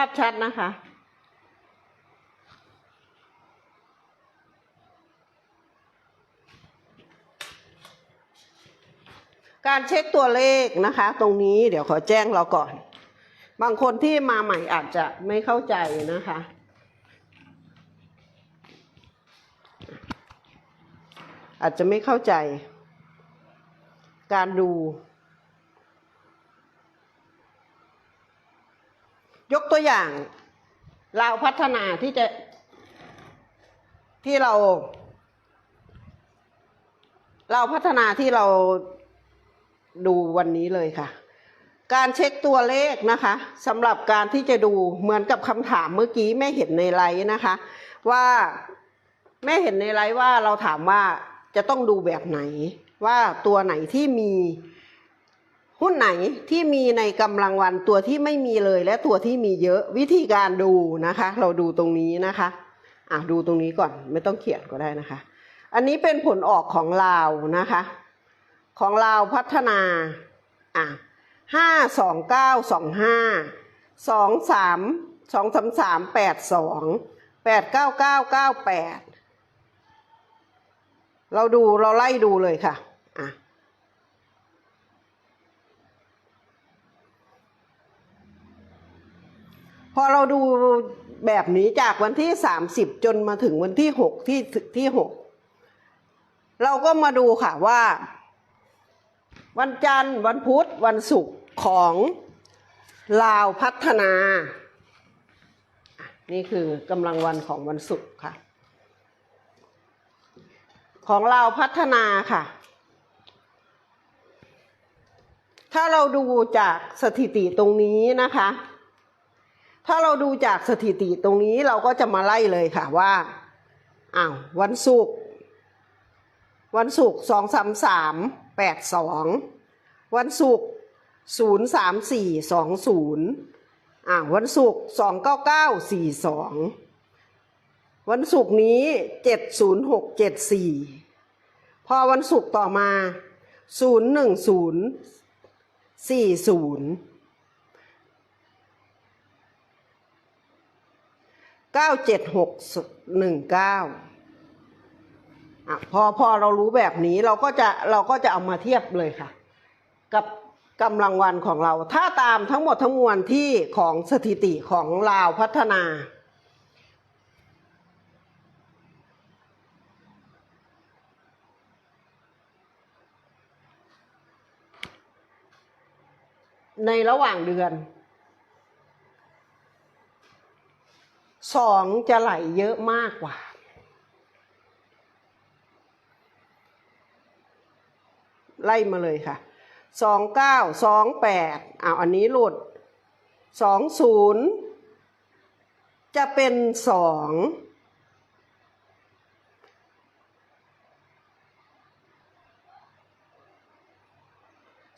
าพชัดนะคะ การเช็คตัวเลขนะคะ ตรงนี้เดี๋ยวขอแจ้งเราก่อน บางคนที่มาใหม่อาจจะไม่เข้าใจนะคะ อาจจะไม่เข้าใจ การดู ยกตัวอย่าง เราพัฒนาที่จะที่เรา เราพัฒนาที่เราดูวันนี้เลยค่ะ การเช็คตัวเลขนะคะสำหรับการที่จะดูเหมือนกับคำถามเมื่อกี้แม่เห็นในไลน์นะคะ ว่าแม่เห็นในไลน์ว่าเราถามว่าจะต้องดูแบบไหน ว่าตัวไหนที่มี หุ้นไหนที่มีในกำลังวันตัวที่ไม่มีเลยและตัวที่มีเยอะวิธีการดูนะคะ เราดูตรงนี้นะคะอะดูตรงนี้ก่อนไม่ต้องเขียนก็ได้นะคะ อันนี้เป็นผลออกของลาวนะคะ ของลาวพัฒนาอะห้าสองเก้าสองห้าสองสามสองสามสามแปดสองแปดเก้าเก้าเก้าแปดเราดูเราไล่ดูเลยค่ะอะ พอเราดูแบบนี้จากวันที่สามสิบจนมาถึงวันที่หกที่ที่หกเราก็มาดูค่ะว่า วันจันทร์ วันพุธ วันศุกร์ของลาวพัฒนา นี่คือกำลังวันของวันศุกร์ค่ะ ของลาวพัฒนาค่ะ ถ้าเราดูจากสถิติตรงนี้นะคะ ถ้าเราดูจากสถิติตรงนี้เราก็จะมาไล่เลยค่ะว่าอ้าววันศุกร์วันศุกร์สองสามสามแปดสองวันศุกร์ศูนย์สามสี่สองศูนย์อ่าวันศุกร์สองเก้าเก้าสี่สองวันศุกร์นี้เจ็ดศูนย์หกเจ็ดสี่พอวันศุกร์ต่อมาศูนย์หนึ่งศูนย์สี่ศูนย์ เก้าเจ็ดหกหนึ่งเก้าอะพอพอเรารู้แบบนี้เราก็จะเราก็จะเอามาเทียบเลยค่ะ กับกำลังวันของเรา ถ้าตามทั้งหมดทั้งมวลที่ของสถิติของลาวพัฒนาในระหว่างเดือน สองจะไหลเยอะมากกว่า ไล่มาเลยค่ะสองเก้าสองแปดอ้าวอันนี้หลุดสองศูนย์จะเป็นสอง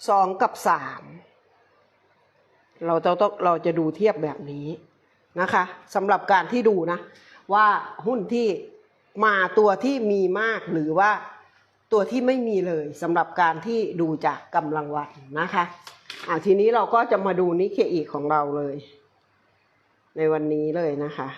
สองกับสามเราจะต้องเราจะดูเทียบแบบนี้ นะคะสำหรับการที่ดูนะ ว่าหุ้นที่มาตัวที่มีมากหรือว่าตัวที่ไม่มีเลยสำหรับการที่ดูจากกำลังวันนะคะอ่าทีนี้เราก็จะมาดูนิเคอีของเราเลย ในวันนี้เลยนะคะ